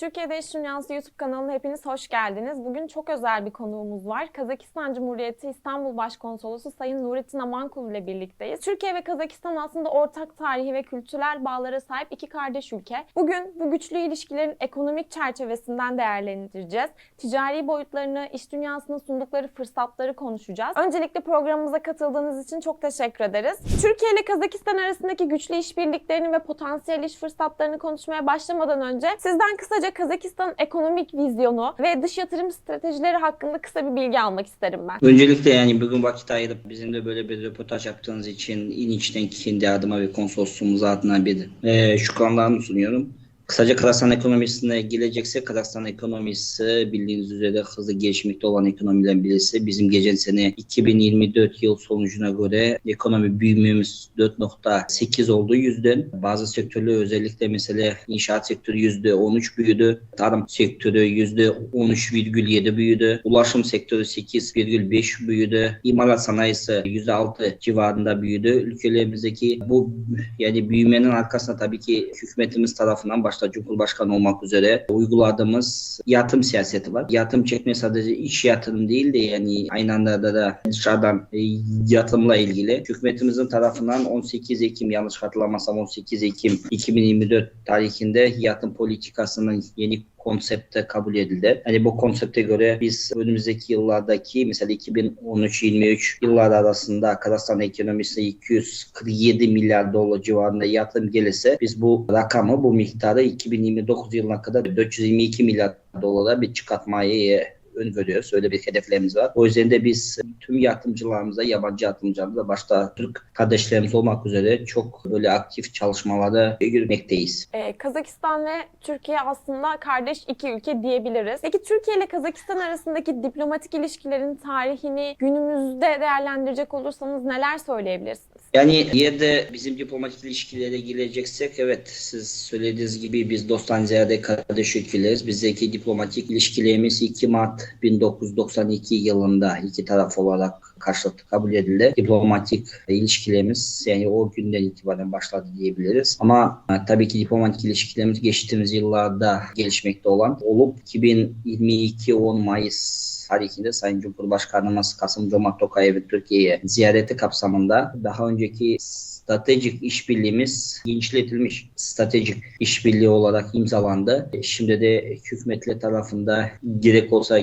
Türkiye'de İş Dünyası YouTube kanalına hepiniz hoş geldiniz. Bugün çok özel bir konuğumuz var. Kazakistan Cumhuriyeti İstanbul Başkonsolosu Sayın Nurettin Amankul ile birlikteyiz. Türkiye ve Kazakistan aslında ortak tarihi ve kültürel bağlara sahip iki kardeş ülke. Bugün bu güçlü ilişkilerin ekonomik çerçevesinden değerlendireceğiz. Ticari boyutlarını, iş dünyasının sundukları fırsatları konuşacağız. Öncelikle programımıza katıldığınız için çok teşekkür ederiz. Türkiye ile Kazakistan arasındaki güçlü işbirliklerini ve potansiyel iş fırsatlarını konuşmaya başlamadan önce sizden kısaca Kazakistan ekonomik vizyonu ve dış yatırım stratejileri hakkında kısa bir bilgi almak isterim ben. Öncelikle yani bugün vakit ayırıp bizimle böyle bir röportaj yaptığınız için İniç'ten kendi adıma ve konsolosluğumuz adına bir e, şükranlarımı sunuyorum. Kısaca Kazakistan ekonomisine geleceksek Kazakistan ekonomisi bildiğiniz üzere hızlı gelişmekte olan ekonomilerin birisi. Bizim geçen sene 2024 yıl sonucuna göre ekonomi büyümemiz 4.8 oldu yüzden. Bazı sektörler özellikle mesela inşaat sektörü %13 büyüdü. Tarım sektörü %13,7 büyüdü. Ulaşım sektörü 8,5 büyüdü. İmalat sanayisi %6 civarında büyüdü. Ülkelerimizdeki bu yani büyümenin arkasında tabii ki hükümetimiz tarafından başta Cumhurbaşkanı olmak üzere uyguladığımız yatırım siyaseti var. Yatırım çekme sadece iş yatırım değil de yani aynı anda da dışarıdan e, yatırımla ilgili hükümetimizin tarafından 18 Ekim yanlış hatırlamazsam 18 Ekim 2024 tarihinde yatırım politikasının yeni konsepte kabul edildi. Hani bu konsepte göre biz önümüzdeki yıllardaki mesela 2013-23 yıllar arasında Kazakistan ekonomisine 247 milyar dolar civarında yatırım gelirse biz bu rakamı bu miktarı 2029 yılına kadar 422 milyar dolara bir çıkartmayı öngörüyoruz. Öyle bir hedeflerimiz var. O yüzden de biz tüm yatırımcılarımıza, yabancı yatırımcılarımıza başta Türk kardeşlerimiz olmak üzere çok böyle aktif çalışmalarda yürümekteyiz. Ee, Kazakistan ve Türkiye aslında kardeş iki ülke diyebiliriz. Peki Türkiye ile Kazakistan arasındaki diplomatik ilişkilerin tarihini günümüzde değerlendirecek olursanız neler söyleyebilirsiniz? Yani yerde bizim diplomatik ilişkilere gireceksek evet siz söylediğiniz gibi biz dosttan ziyade kardeş ülkeleriz. Bizdeki diplomatik ilişkilerimiz 2 Mart 1992 yılında iki taraf olarak karşılıklı kabul edildi. Diplomatik ilişkilerimiz yani o günden itibaren başladı diyebiliriz. Ama e, tabii ki diplomatik ilişkilerimiz geçtiğimiz yıllarda gelişmekte olan olup 2022 10 Mayıs tarihinde Sayın Cumhurbaşkanımız Kasım Cumhurbaşkanı Tokayev'in Türkiye'ye ziyareti kapsamında daha önceki stratejik işbirliğimiz genişletilmiş stratejik işbirliği olarak imzalandı. Şimdi de hükümetler tarafında gerek olsa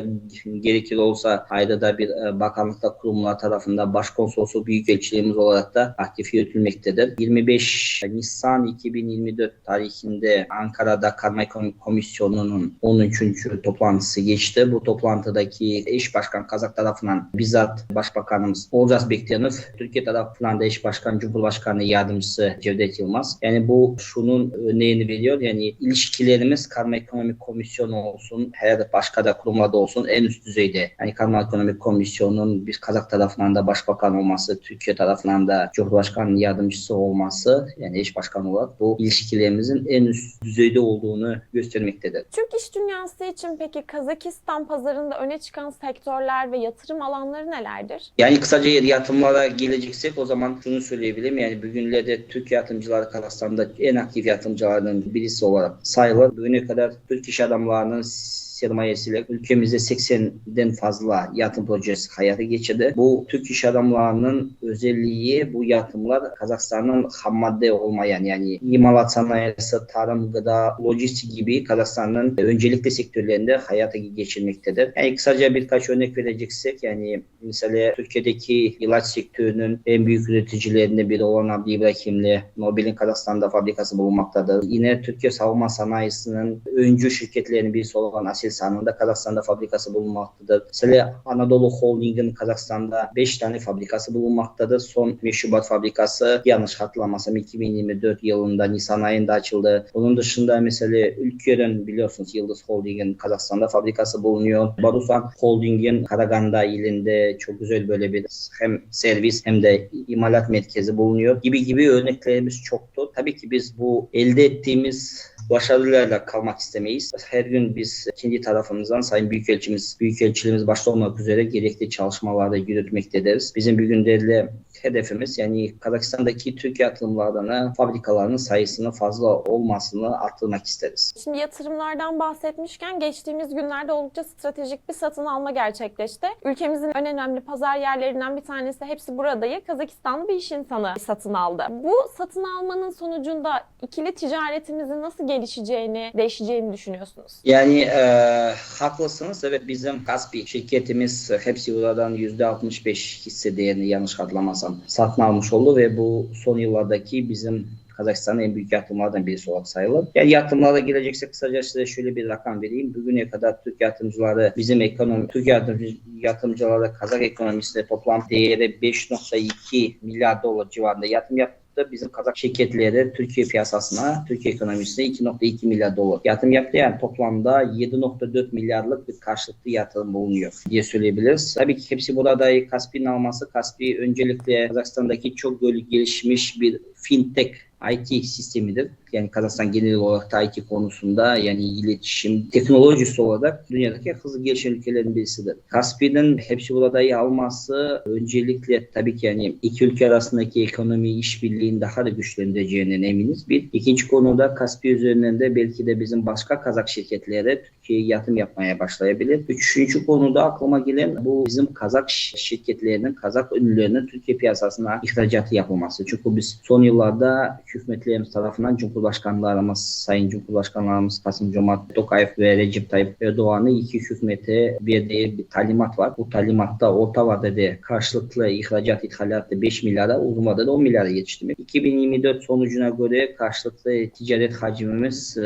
gerekir olsa ayda bir e, bakanlıkta kurumlar tarafında başkonsolosu büyükelçiliğimiz olarak da aktif yürütülmektedir. 25 Nisan 2024 tarihinde Ankara'da Karma Komisyonu'nun 13. toplantısı geçti. Bu toplantıdaki eş başkan Kazak tarafından bizzat Başbakanımız Olcaz Bektiyanov, Türkiye tarafından da eş başkan Cumhurbaşkanı Yardımcısı Cevdet Yılmaz. Yani bu şunun örneğini veriyor. Yani ilişkilerimiz Karma Ekonomi Komisyonu olsun, her başka da kurumlarda olsun en üst düzeyde. Yani Karma Ekonomi Komisyonu'nun bir Kazak tarafından da başbakan olması, Türkiye tarafından da Cumhurbaşkanı yardımcısı olması yani eş başkan olarak bu ilişkilerimizin en üst düzeyde olduğunu göstermektedir. Türk iş dünyası için peki Kazakistan pazarında öne çıkan sektörler ve yatırım alanları nelerdir? Yani kısaca yatırımlara geleceksek o zaman şunu söyleyebilirim. Yani bugünlerde Türk yatırımcıları Kazakistan'da en aktif yatırımcılardan birisi olarak sayılır. Bugüne kadar Türk iş adamlarının sermayesiyle ülkemizde 80'den fazla yatırım projesi hayata geçirdi. Bu Türk iş adamlarının özelliği bu yatırımlar Kazakistan'ın ham madde olmayan yani imalat sanayisi, tarım, gıda, lojistik gibi Kazakistan'ın öncelikli sektörlerinde hayata geçirmektedir. Yani kısaca birkaç örnek vereceksek yani mesela Türkiye'deki ilaç sektörünün en büyük üreticilerinden biri olan Abdi İbrahimli Nobel'in Kazakistan'da fabrikası bulunmaktadır. Yine Türkiye savunma sanayisinin öncü şirketlerinin birisi olan Asil Sanı'nda Kazakistan'da fabrikası bulunmaktadır. Mesela Anadolu Holding'in Kazakistan'da 5 tane fabrikası bulunmaktadır. Son meşrubat fabrikası yanlış hatırlamazsam 2024 yılında Nisan ayında açıldı. Bunun dışında mesela ülkelerin biliyorsunuz Yıldız Holding'in Kazakistan'da fabrikası bulunuyor. Barusan Holding'in Karaganda ilinde çok güzel böyle bir hem servis hem de imalat merkezi bulunuyor gibi gibi örneklerimiz çoktu. Tabii ki biz bu elde ettiğimiz başarılarla kalmak istemeyiz. Her gün biz kendi tarafımızdan Sayın Büyükelçimiz, Büyükelçiliğimiz başta olmak üzere gerekli çalışmalarda yürütmektedir. Bizim bir günlerle hedefimiz yani Kazakistan'daki Türk yatırımlarına fabrikaların sayısının fazla olmasını arttırmak isteriz. Şimdi yatırımlardan bahsetmişken geçtiğimiz günlerde oldukça stratejik bir satın alma gerçekleşti. Ülkemizin en önemli pazar yerlerinden bir tanesi hepsi buradayı Kazakistanlı bir iş insanı satın aldı. Bu satın almanın sonucunda ikili ticaretimizin nasıl gelişeceğini, değişeceğini düşünüyorsunuz? Yani e, haklısınız. Evet bizim Kaspi şirketimiz hepsi buradan %65 hisse değerini yanlış hatırlamazsam satın almış oldu ve bu son yıllardaki bizim Kazakistan'ın en büyük yatırımlardan birisi olarak sayılır. Yani yatırımlara girecekse kısaca size şöyle bir rakam vereyim. Bugüne kadar Türk yatırımcıları bizim ekonomi, Türk yatırımcı, yatırımcıları Kazak ekonomisinde toplam değeri 5.2 milyar dolar civarında yatırım yaptı bizim Kazak şirketleri Türkiye piyasasına, Türkiye ekonomisine 2.2 milyar dolar yatırım yaptı. Yani toplamda 7.4 milyarlık bir karşılıklı yatırım bulunuyor diye söyleyebiliriz. Tabii ki hepsi burada Kaspi'nin alması. Kaspi öncelikle Kazakistan'daki çok gelişmiş bir fintech IT sistemidir. Yani Kazakistan genel olarak da konusunda yani iletişim teknolojisi olarak dünyadaki hızlı gelişen ülkelerin birisidir. Kaspi'nin hepsi buradayı alması öncelikle tabii ki yani iki ülke arasındaki ekonomi işbirliğini daha da güçlendireceğinden eminiz. Bir. ikinci konuda Kaspi üzerinden de belki de bizim başka Kazak şirketleri Türkiye'ye yatırım yapmaya başlayabilir. Üçüncü konuda aklıma gelen bu bizim Kazak şirketlerinin, Kazak ünlülerinin Türkiye piyasasına ihracatı yapılması. Çünkü biz son yıllarda hükümetlerimiz tarafından Cumhurbaşkanlarımız, Sayın Cumhurbaşkanlarımız Kasım Cumhurbaşkanı Tokayev ve Recep Tayyip Erdoğan'ın iki hükümete verdiği bir talimat var. Bu talimatta orta vadede karşılıklı ihracat ithalatı 5 milyara, uzun vadede 10 milyara geçti. 2024 sonucuna göre karşılıklı ticaret hacmimiz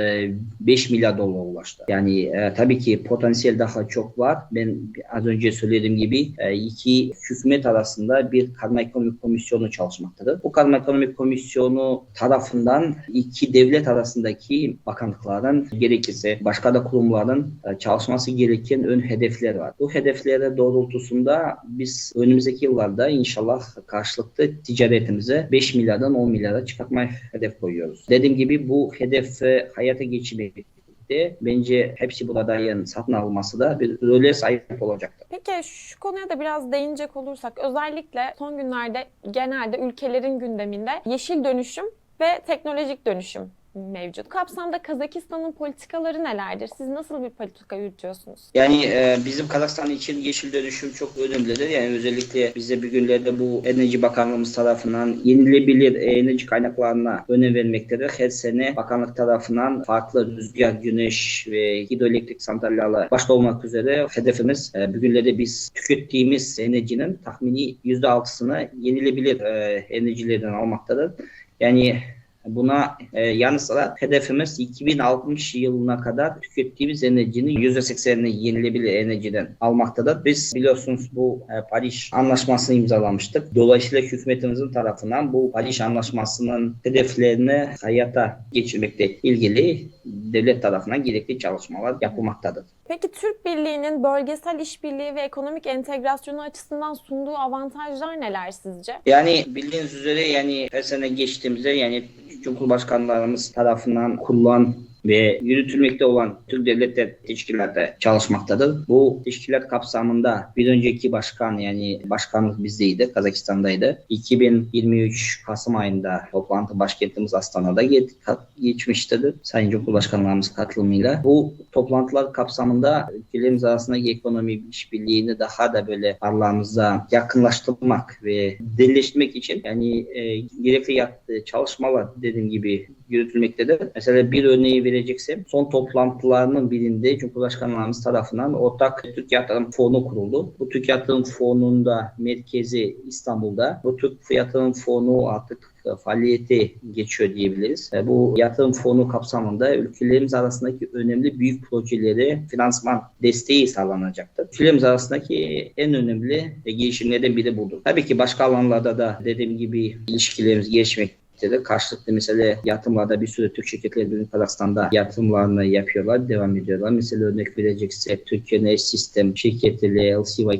5 milyar dolara ulaştı. Yani e, tabii ki potansiyel daha çok var. Ben az önce söylediğim gibi e, iki hükümet arasında bir karma ekonomik komisyonu çalışmaktadır. Bu karma ekonomik komisyonu tarafından iki devlet arasındaki bakanlıkların gerekirse başka da kurumların e, çalışması gereken ön hedefler var. Bu hedeflere doğrultusunda biz önümüzdeki yıllarda inşallah karşılıklı ticaretimize 5 milyardan 10 milyara çıkartmayı hedef koyuyoruz. Dediğim gibi bu hedef hayata geçirmek de bence hepsi burada yani satın alması da bir role sahip olacaktır. Peki şu konuya da biraz değinecek olursak özellikle son günlerde genelde ülkelerin gündeminde yeşil dönüşüm ve teknolojik dönüşüm mevcut. Kapsamda Kazakistan'ın politikaları nelerdir? Siz nasıl bir politika yürütüyorsunuz? Yani e, bizim Kazakistan için yeşil dönüşüm çok önemlidir. Yani özellikle bize bir günlerde bu Enerji Bakanlığımız tarafından yenilebilir enerji kaynaklarına önem vermektedir. Her sene bakanlık tarafından farklı rüzgar, güneş ve hidroelektrik santrallerle başta olmak üzere hedefimiz e, bir günlerde biz tükettiğimiz enerjinin tahmini %6'sını yenilebilir e, enerjilerden almaktadır. Yani Buna e, yanı sıra hedefimiz 2060 yılına kadar tükettiğimiz enerjinin %80'ini yenilebilir enerjiden almaktadır. Biz biliyorsunuz bu e, Paris Anlaşması'nı imzalamıştık. Dolayısıyla hükümetimizin tarafından bu Paris Anlaşması'nın hedeflerini hayata geçirmekle ilgili devlet tarafından gerekli çalışmalar yapılmaktadır. Peki Türk Birliği'nin bölgesel işbirliği ve ekonomik entegrasyonu açısından sunduğu avantajlar neler sizce? Yani bildiğiniz üzere yani her sene geçtiğimizde yani Cumhurbaşkanlarımız tarafından kurulan ve yürütülmekte olan Türk Devletler Teşkilatı çalışmaktadır. Bu teşkilat kapsamında bir önceki başkan yani başkanımız bizdeydi, Kazakistan'daydı. 2023 Kasım ayında toplantı başkentimiz Astana'da geçmiştedir. Sayın Cumhurbaşkanlarımız katılımıyla. Bu toplantılar kapsamında ülkelerimiz arasındaki ekonomi işbirliğini daha da böyle aralarımıza yakınlaştırmak ve derinleştirmek için yani e, gerekli çalışmalar dediğim gibi yürütülmektedir. Mesela bir örneği vereceksem son toplantılarının birinde Cumhurbaşkanlarımız tarafından ortak Türk Yatırım Fonu kuruldu. Bu Türk Yatırım Fonu'nda merkezi İstanbul'da. Bu Türk Yatırım Fonu artık faaliyeti geçiyor diyebiliriz. Bu yatırım fonu kapsamında ülkelerimiz arasındaki önemli büyük projeleri finansman desteği sağlanacaktır. Ülkelerimiz arasındaki en önemli girişimlerden biri budur. Tabii ki başka alanlarda da dediğim gibi ilişkilerimiz gelişmek yürütmektedir. Karşılıklı mesela yatırımlarda bir sürü Türk şirketleri bugün Kazakistan'da yatırımlarını yapıyorlar, devam ediyorlar. Mesela örnek verecekse Türkiye'nin sistem ve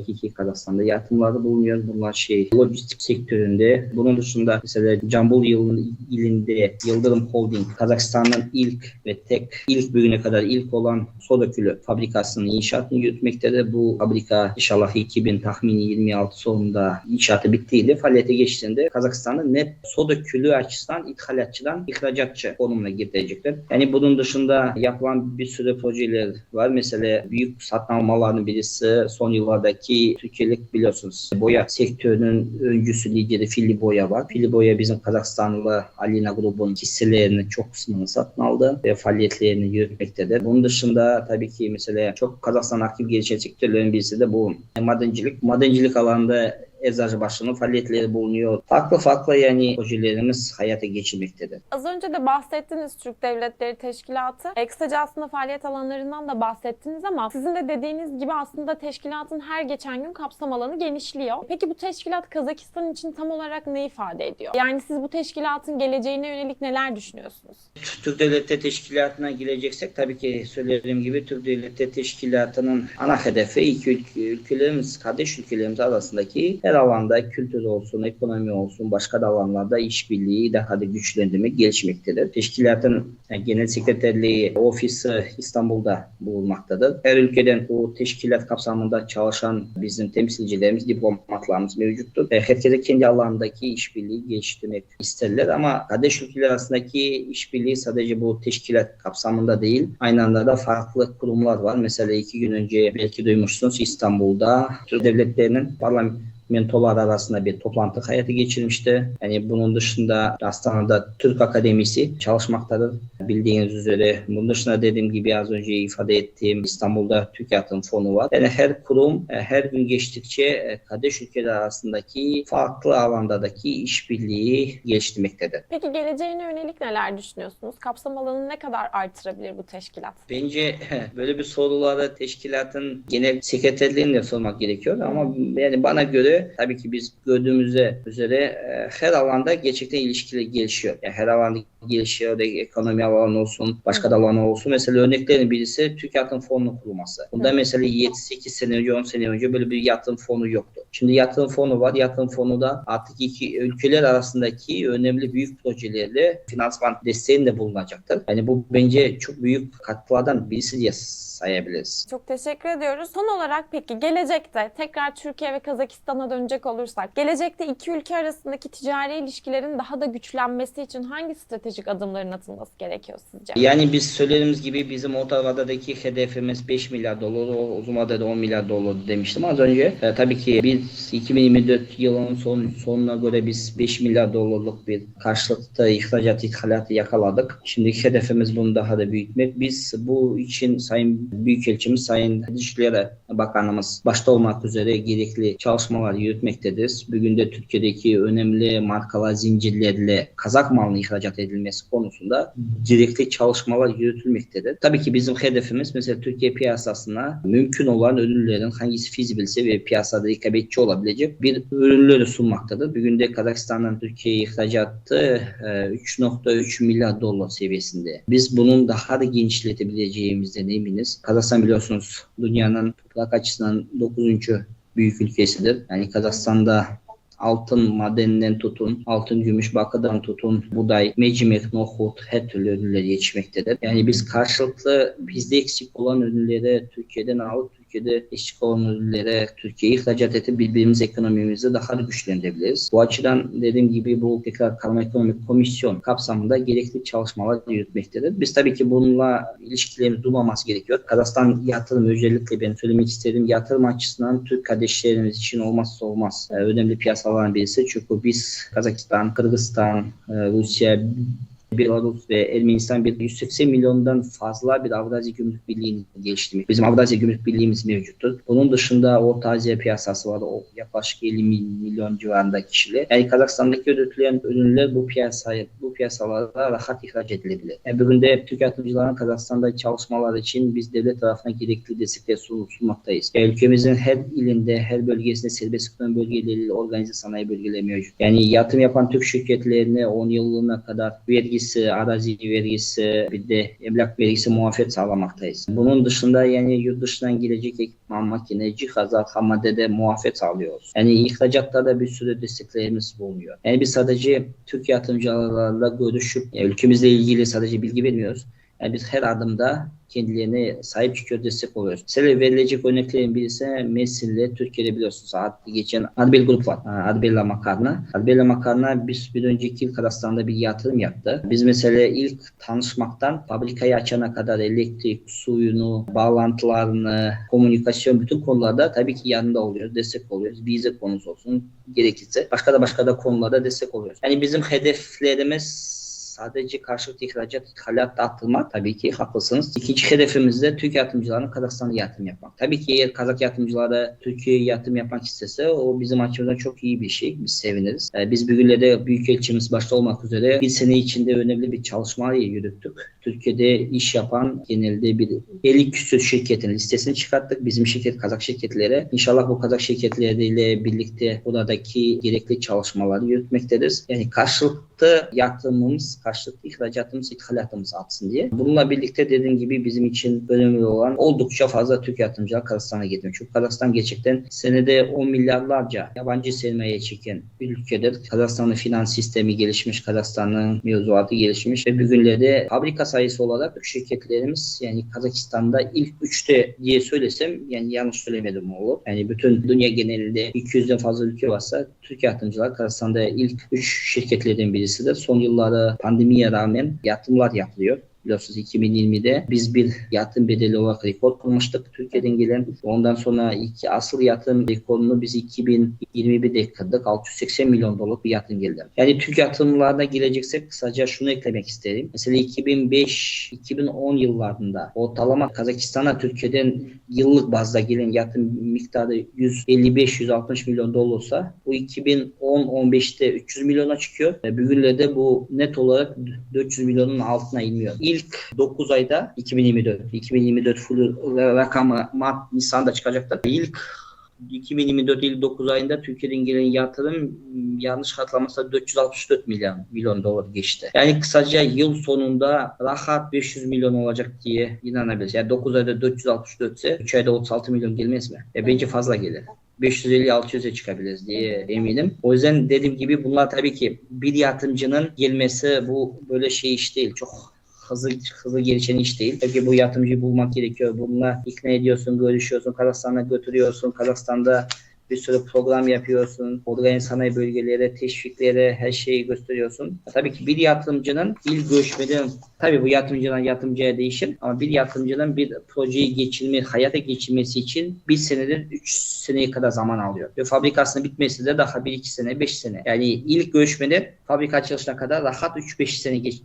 22 Kazakistan'da yatırımlarda bulunuyor. Bunlar şey lojistik sektöründe. Bunun dışında mesela Cambul ilinde Yıldırım Holding Kazakistan'ın ilk ve tek ilk bugüne kadar ilk olan soda külü fabrikasının inşaatını yürütmektedir. Bu fabrika inşallah 2000 tahmini 26 sonunda inşaatı bittiğinde faaliyete geçtiğinde Kazakistan'ın net soda külü açısından ithalatçıdan ihracatçı konumuna getirecekler. Yani bunun dışında yapılan bir sürü projeler var. Mesela büyük satın almaların birisi son yıllardaki Türkiye'lik biliyorsunuz boya sektörünün öncüsü lideri Fili Boya var. Fili Boya bizim Kazakistanlı Alina grubun hisselerinin çok kısmını satın aldı ve faaliyetlerini yürütmektedir. Bunun dışında tabii ki mesela çok Kazakistan aktif gelişen sektörlerin birisi de bu madencilik. Madencilik alanında Eczacıbaşı'nın faaliyetleri bulunuyor. Farklı farklı yani projelerimiz hayata geçirmektedir. Az önce de bahsettiniz Türk Devletleri Teşkilatı. E, kısaca aslında faaliyet alanlarından da bahsettiniz ama sizin de dediğiniz gibi aslında teşkilatın her geçen gün kapsam alanı genişliyor. Peki bu teşkilat Kazakistan için tam olarak ne ifade ediyor? Yani siz bu teşkilatın geleceğine yönelik neler düşünüyorsunuz? Türk Devletleri Teşkilatı'na gireceksek tabii ki söylediğim gibi Türk Devletleri Teşkilatı'nın ana hedefi iki ülke, ülkelerimiz, kardeş ülkelerimiz arasındaki her alanda kültür olsun, ekonomi olsun, başka da alanlarda işbirliği daha da güçlendirmek, gelişmektedir. Teşkilatın genel sekreterliği ofisi İstanbul'da bulunmaktadır. Her ülkeden bu teşkilat kapsamında çalışan bizim temsilcilerimiz, diplomatlarımız mevcuttur. E, Herkese kendi alanındaki işbirliği geliştirmek isterler ama kardeş ülkeler arasındaki işbirliği sadece bu teşkilat kapsamında değil. Aynı anda da farklı kurumlar var. Mesela iki gün önce belki duymuşsunuz İstanbul'da Türk devletlerinin parlamentolar arasında bir toplantı hayata geçirmişti. Yani bunun dışında Astana'da Türk Akademisi çalışmaktadır. Bildiğiniz üzere bunun dışında dediğim gibi az önce ifade ettiğim İstanbul'da Türk Yatırım Fonu var. Yani her kurum e, her gün geçtikçe e, kardeş ülkeler arasındaki farklı alandaki işbirliği geliştirmektedir. Peki geleceğine yönelik neler düşünüyorsunuz? Kapsam alanını ne kadar artırabilir bu teşkilat? Bence böyle bir soruları teşkilatın genel sekreterliğine sormak gerekiyor ama yani bana göre tabii ki biz gördüğümüzde üzere e, her alanda gerçekten ilişkiler gelişiyor. Yani her alanda gelişiyor. Ekonomi alanı olsun, başka da alanı olsun. Mesela örneklerin birisi Türk Yatırım Fonu'nun kurulması. Bunda Hı. mesela 7-8 sene önce, 10 sene önce böyle bir yatırım fonu yoktu. Şimdi yatırım fonu var. Yatırım fonu da artık iki ülkeler arasındaki önemli büyük projelerle finansman desteğinde bulunacaktır. Yani bu bence çok büyük katkılardan birisi diye sayabiliriz. Çok teşekkür ediyoruz. Son olarak peki gelecekte tekrar Türkiye ve Kazakistan'a dönecek olursak, gelecekte iki ülke arasındaki ticari ilişkilerin daha da güçlenmesi için hangi stratejik adımların atılması gerekiyor sizce? Yani biz söylediğimiz gibi bizim orta vadedeki hedefimiz 5 milyar dolar, uzun vadede 10 milyar dolar demiştim az önce. E, tabii ki biz 2024 yılının son, sonuna göre biz 5 milyar dolarlık bir karşılıklı ihracat ithalatı yakaladık. Şimdiki hedefimiz bunu daha da büyütmek. Biz bu için Sayın Büyükelçimiz, Sayın Dışişleri Bakanımız başta olmak üzere gerekli çalışmalar yürütmektedir. Bugün de Türkiye'deki önemli markalar zincirlerle Kazak malının ihracat edilmesi konusunda gerekli çalışmalar yürütülmektedir. Tabii ki bizim hedefimiz mesela Türkiye piyasasına mümkün olan ürünlerin hangisi fizibilse ve piyasada rekabetçi olabilecek bir ürünleri sunmaktadır. Bugün de Kazakistan'dan Türkiye'ye ihracatı e, 3.3 milyar dolar seviyesinde. Biz bunun daha da genişletebileceğimizden eminiz. Kazakistan biliyorsunuz dünyanın toprak açısından 9. büyük ülkesidir. Yani Kazakistan'da altın madeninden tutun, altın gümüş bakırdan tutun, buğday, mercimek, nohut her türlü ürünler yetişmektedir. Yani biz karşılıklı bizde eksik olan ürünleri Türkiye'den alıp Türkiye'de eksik olan ürünlere Türkiye'ye ihracat edip birbirimiz ekonomimizi daha da güçlendirebiliriz. Bu açıdan dediğim gibi bu tekrar Karma Ekonomik Komisyon kapsamında gerekli çalışmalar yürütmektedir. Biz tabii ki bununla ilişkilerimiz durmaması gerekiyor. Kazakistan yatırım özellikle ben söylemek istedim. Yatırım açısından Türk kardeşlerimiz için olmazsa olmaz e, önemli piyasalardan birisi. Çünkü biz Kazakistan, Kırgızistan, e, Rusya, Belarus ve Ermenistan bir 180 milyondan fazla bir Avrasya Gümrük Birliği'ni geliştirmek. Bizim Avrasya Gümrük Birliği'miz mevcuttur. Bunun dışında Orta Asya piyasası var. O yaklaşık 50 milyon civarında kişiler. Yani Kazakistan'daki üretilen ürünler bu piyasaya, bu piyasalara rahat ihraç edilebilir. Yani bugün de Türk yatırımcıların Kazakistan'da çalışmalar için biz devlet tarafına gerekli destekler sun- sunmaktayız. Yani ülkemizin her ilinde, her bölgesinde serbest ekonomi bölgeleriyle organize sanayi bölgeleri mevcut. Yani yatırım yapan Türk şirketlerine 10 yıllığına kadar vergisi, arazi vergisi, bir de emlak vergisi muafiyet sağlamaktayız. Bunun dışında yani yurt dışından gelecek ekipman, makine, cihazlar, ham maddede muafiyet sağlıyoruz. Yani ihracatta da bir sürü desteklerimiz bulunuyor. Yani biz sadece Türk yatırımcılarla görüşüp yani ülkemizle ilgili sadece bilgi vermiyoruz. Yani biz her adımda kendilerine sahip çıkıyor, destek oluyoruz. Mesela verilecek örneklerin birisi Messil'le Türkiye'de biliyorsunuz adlı geçen Adbel Grup var. Adbella Makarna. Adbella Makarna biz bir önceki yıl Kazakistan'da bir yatırım yaptı. Biz mesela ilk tanışmaktan fabrikayı açana kadar elektrik, suyunu, bağlantılarını, komünikasyon bütün konularda tabii ki yanında oluyoruz, destek oluyoruz. Vize konusu olsun gerekirse. Başka da başka da konularda destek oluyoruz. Yani bizim hedeflerimiz sadece karşılıklı ihracat, ithalat dağıtılmak tabii ki haklısınız. İkinci hedefimiz de Türk yatırımcılarının Kazakistan'a yatırım yapmak. Tabii ki eğer Kazak yatırımcıları Türkiye'ye yatırım yapmak istese o bizim açımızdan çok iyi bir şey. Biz seviniriz. Ee, Biz bugün de Büyükelçimiz başta olmak üzere bir sene içinde önemli bir çalışma yürüttük. Türkiye'de iş yapan genelde bir 50 küsur şirketin listesini çıkarttık. Bizim şirket Kazak şirketlere. İnşallah bu Kazak şirketleriyle birlikte buradaki gerekli çalışmaları yürütmektedir. Yani karşılıklı yatırımımız, karşılıklı ihracatımız, ithalatımız artsın diye. Bununla birlikte dediğim gibi bizim için önemli olan oldukça fazla Türk yatırımcılar Kazakistan'a gidiyor. Çünkü Kazakistan gerçekten senede 10 milyarlarca yabancı sermaye çeken bir ülkedir. Kazakistan'ın finans sistemi gelişmiş, Kazakistan'ın mevzuatı gelişmiş ve bugünlerde fabrika sayısı olarak şirketlerimiz yani Kazakistan'da ilk üçte diye söylesem yani yanlış söylemedim olur. Yani bütün dünya genelinde 200'den fazla ülke varsa Türk yatırımcılar Kazakistan'da ilk üç şirketlerden birisidir. Son yıllarda pandemiye rağmen yatırımlar yapılıyor. Biliyorsunuz 2020'de biz bir yatırım bedeli olarak rekor kırmıştık Türkiye'den gelen. Ondan sonra iki asıl yatırım rekorunu biz 2021'de kırdık. 680 milyon dolarlık bir yatırım geldi. Yani Türk yatırımlarına gireceksek kısaca şunu eklemek isterim. Mesela 2005-2010 yıllarında ortalama Kazakistan'a Türkiye'den yıllık bazda gelen yatırım miktarı 155-160 milyon dolar olsa bu 2010-15'te 300 milyona çıkıyor. Ve bugünlerde bu net olarak 400 milyonun altına inmiyor. İlk 9 ayda 2024, 2024 full rakamı Mart, Nisan'da çıkacaktır. İlk 2024 yıl 9 ayında Türkiye'den gelen yatırım yanlış hatırlamazsa 464 milyon milyon dolar geçti. Yani kısaca yıl sonunda rahat 500 milyon olacak diye inanabiliriz. Yani 9 ayda 464 ise 3 ayda 36 milyon gelmez mi? E, bence fazla gelir. 550-600'e çıkabiliriz diye eminim. O yüzden dediğim gibi bunlar tabii ki bir yatırımcının gelmesi bu böyle şey iş değil. Çok hızlı hızlı gelişen iş değil. Tabii bu yatırımcıyı bulmak gerekiyor. Bununla ikna ediyorsun, görüşüyorsun, Kazakistan'a götürüyorsun. Kazakistan'da bir sürü program yapıyorsun. Organize sanayi bölgelere, teşviklere, her şeyi gösteriyorsun. Tabii ki bir yatırımcının ilk görüşmeden, tabii bu yatırımcıdan yatırımcıya değişir ama bir yatırımcının bir projeyi geçirme, hayata geçirmesi için bir seneden 3 seneye kadar zaman alıyor. Ve fabrikasının bitmesi de daha 1-2 sene, 5 sene. Yani ilk görüşmede fabrika açılışına kadar rahat 3-5 sene geç,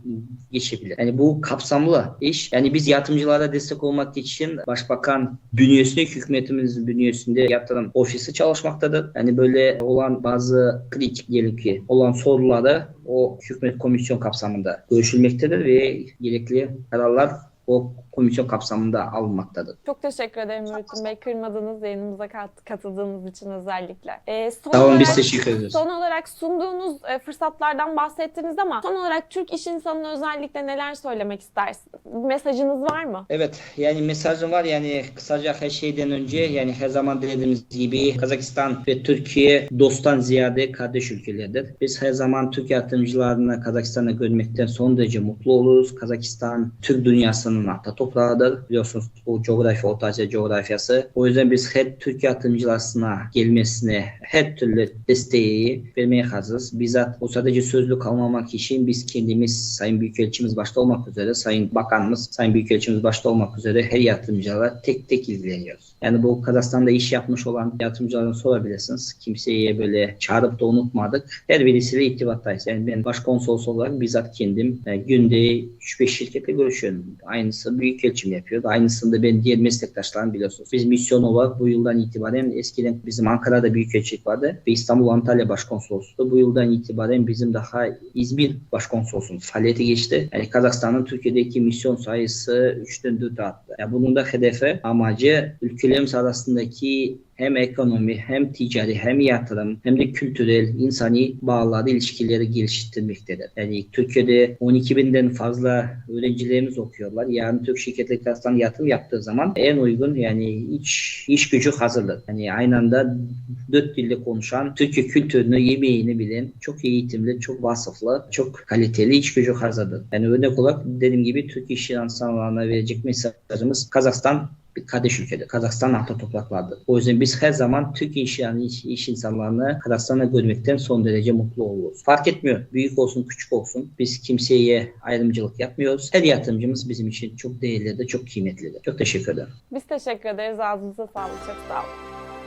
geçebilir. Yani bu kapsamlı iş. Yani biz yatırımcılara destek olmak için Başbakan bünyesinde, hükümetimizin bünyesinde yatırım ofisi çalışmaktadır. Yani böyle olan bazı kritik diyelim ki olan soruları o hükümet komisyon kapsamında görüşülmektedir ve gerekli kararlar o komisyon kapsamında alınmaktadır. Çok teşekkür ederim Nurettin Bey. Kırmadığınız yayınımıza kat- katıldığınız için özellikle. Ee, son Tamam biz olarak- teşekkür ederiz. Son olarak sunduğunuz e, fırsatlardan bahsettiniz ama son olarak Türk iş insanına özellikle neler söylemek istersiniz? Mesajınız var mı? Evet yani mesajım var yani kısaca her şeyden önce yani her zaman dediğimiz gibi Kazakistan ve Türkiye dosttan ziyade kardeş ülkelerdir. Biz her zaman Türk yatırımcılarını Kazakistan'a görmekten son derece mutlu oluruz. Kazakistan Türk dünyasının ata toprağıdır. Biliyorsunuz bu coğrafya Orta Asya coğrafyası. O yüzden biz her Türk yatırımcılarına gelmesine her türlü desteği vermeye hazırız. Bizzat o sadece sözlü kalmamak için biz kendimiz Sayın Büyükelçimiz başta olmak üzere Sayın Bakanımız, Sayın Büyükelçimiz başta olmak üzere her yatırımcılarla tek tek ilgileniyoruz. Yani bu Kazakistan'da iş yapmış olan yatırımcılardan sorabilirsiniz. Kimseye böyle çağırıp da unutmadık. Her birisiyle irtibattayız. Yani ben başkonsolos olarak bizzat kendim e, günde 3-5 şirketle görüşüyorum. Aynısı büyük büyükelçim yapıyordu. Aynısını da ben diğer meslektaşlarım biliyorsunuz. Biz misyon olarak bu yıldan itibaren eskiden bizim Ankara'da büyükelçilik vardı ve İstanbul Antalya Başkonsolosluğu. Bu yıldan itibaren bizim daha İzmir Başkonsolosluğumuz faaliyete geçti. Yani Kazakistan'ın Türkiye'deki misyon sayısı 3'ten 4'e arttı. Yani bunun da hedefi amacı ülkelerimiz arasındaki hem ekonomi hem ticari hem yatırım hem de kültürel insani bağları ilişkileri geliştirmektedir. Yani Türkiye'de 12 binden fazla öğrencilerimiz okuyorlar. Yani Türk şirketleri tarafından yatırım yaptığı zaman en uygun yani iç, iş gücü hazırdır. Yani aynı anda dört dilde konuşan, Türkiye kültürünü, yemeğini bilen, çok eğitimli, çok vasıflı, çok kaliteli iş gücü hazırdır. Yani örnek olarak dediğim gibi Türk iş insanlarına verecek mesajımız Kazakistan bir kardeş ülkedir. Kazakistan NATO topraklardır. O yüzden biz her zaman Türk iş, yani iş, iş insanlarını Kazakistan'da görmekten son derece mutlu oluruz. Fark etmiyor. Büyük olsun, küçük olsun. Biz kimseye ayrımcılık yapmıyoruz. Her yatırımcımız bizim için çok değerlidir, çok kıymetlidir. Çok teşekkür ederim. Biz teşekkür ederiz. Ağzınıza sağlık. Çok sağ olun.